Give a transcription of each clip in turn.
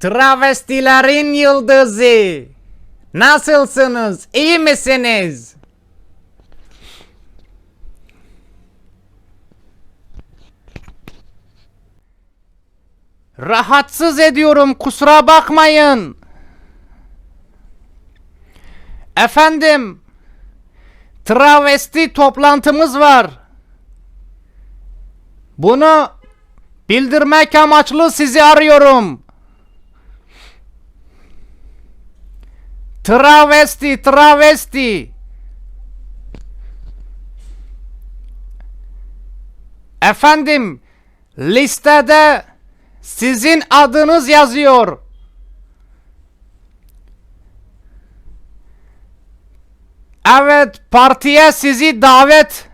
Travestilerin yıldızı. Nasılsınız? İyi misiniz? Rahatsız ediyorum kusura bakmayın. Efendim, travesti toplantımız var. Bunu bildirmek amaçlı sizi arıyorum. Travesti, travesti. Efendim, listede sizin adınız yazıyor. Evet, partiye sizi davet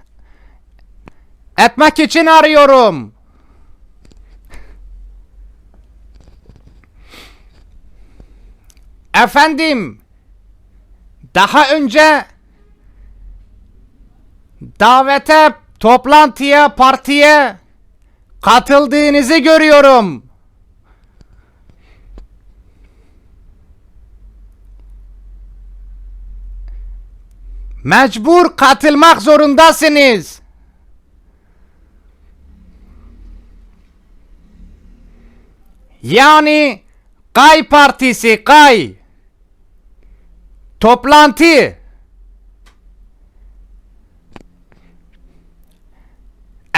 etmek için arıyorum. Efendim, daha önce davete, toplantıya, partiye katıldığınızı görüyorum. Mecbur katılmak zorundasınız. Yani Kay Partisi Kay toplantı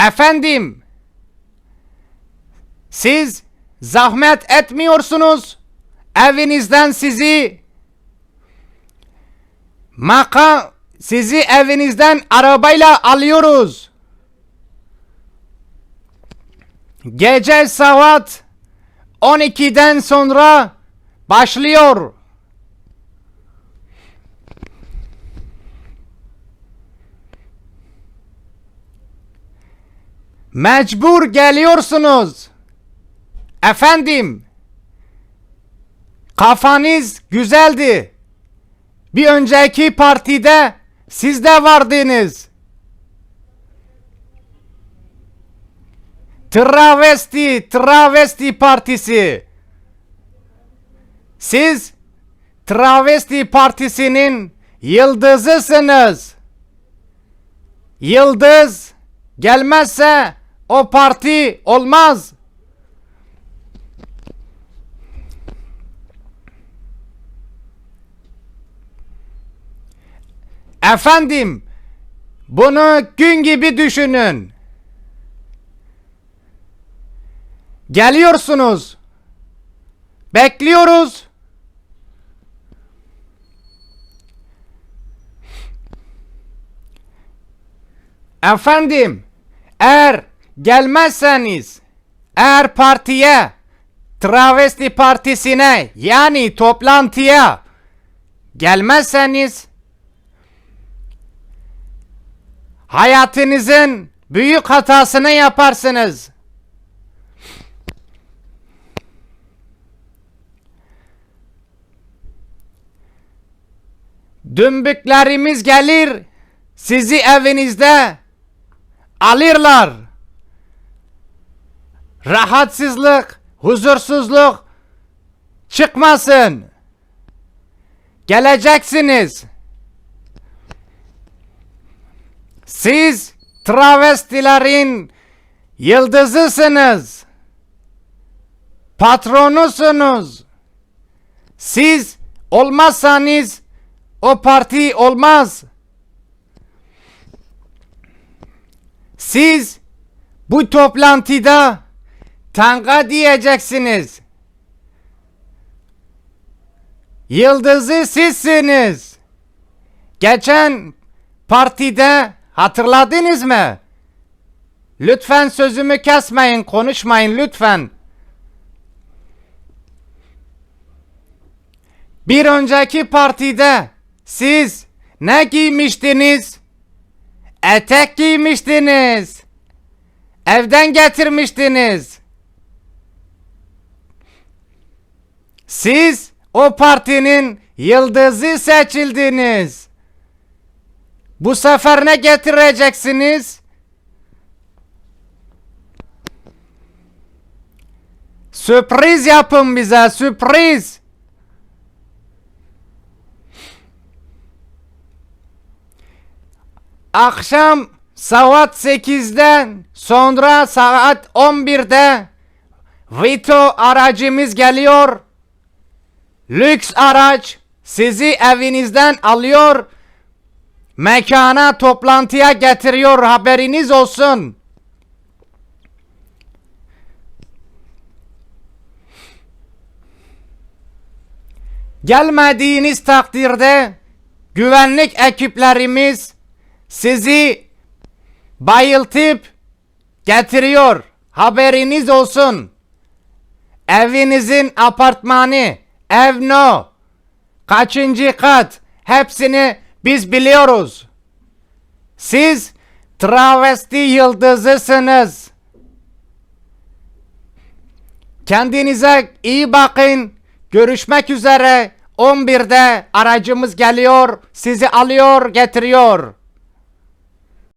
Efendim siz zahmet etmiyorsunuz evinizden sizi maka sizi evinizden arabayla alıyoruz. Gece saat 12'den sonra başlıyor. Mecbur geliyorsunuz. Efendim. Kafanız güzeldi. Bir önceki partide siz de vardınız. Travesti, Travesti Partisi. Siz Travesti Partisi'nin yıldızısınız. Yıldız gelmezse o parti olmaz. Efendim, bunu gün gibi düşünün. Geliyorsunuz. Bekliyoruz. Efendim, eğer gelmezseniz, eğer partiye, travesti partisine yani toplantıya gelmezseniz hayatınızın büyük hatasını yaparsınız. Dümbüklerimiz gelir, sizi evinizde alırlar. Rahatsızlık, huzursuzluk çıkmasın. Geleceksiniz. Siz travestilerin yıldızısınız. Patronusunuz. Siz olmazsanız o parti olmaz. Siz bu toplantıda tanga diyeceksiniz. Yıldızı sizsiniz. Geçen partide hatırladınız mı? Lütfen sözümü kesmeyin, konuşmayın lütfen. Bir önceki partide siz ne giymiştiniz? Etek giymiştiniz. Evden getirmiştiniz. Siz o partinin yıldızı seçildiniz. Bu sefer ne getireceksiniz? Sürpriz yapın bize sürpriz. Akşam saat 8'den sonra saat 11'de Vito aracımız geliyor. Lüks araç sizi evinizden alıyor. Mekana toplantıya getiriyor haberiniz olsun. Gelmediğiniz takdirde güvenlik ekiplerimiz sizi bayıltıp getiriyor. Haberiniz olsun. Evinizin apartmanı, ev no, kaçıncı kat hepsini biz biliyoruz. Siz travesti yıldızısınız. Kendinize iyi bakın. Görüşmek üzere. 11'de aracımız geliyor. Sizi alıyor, getiriyor.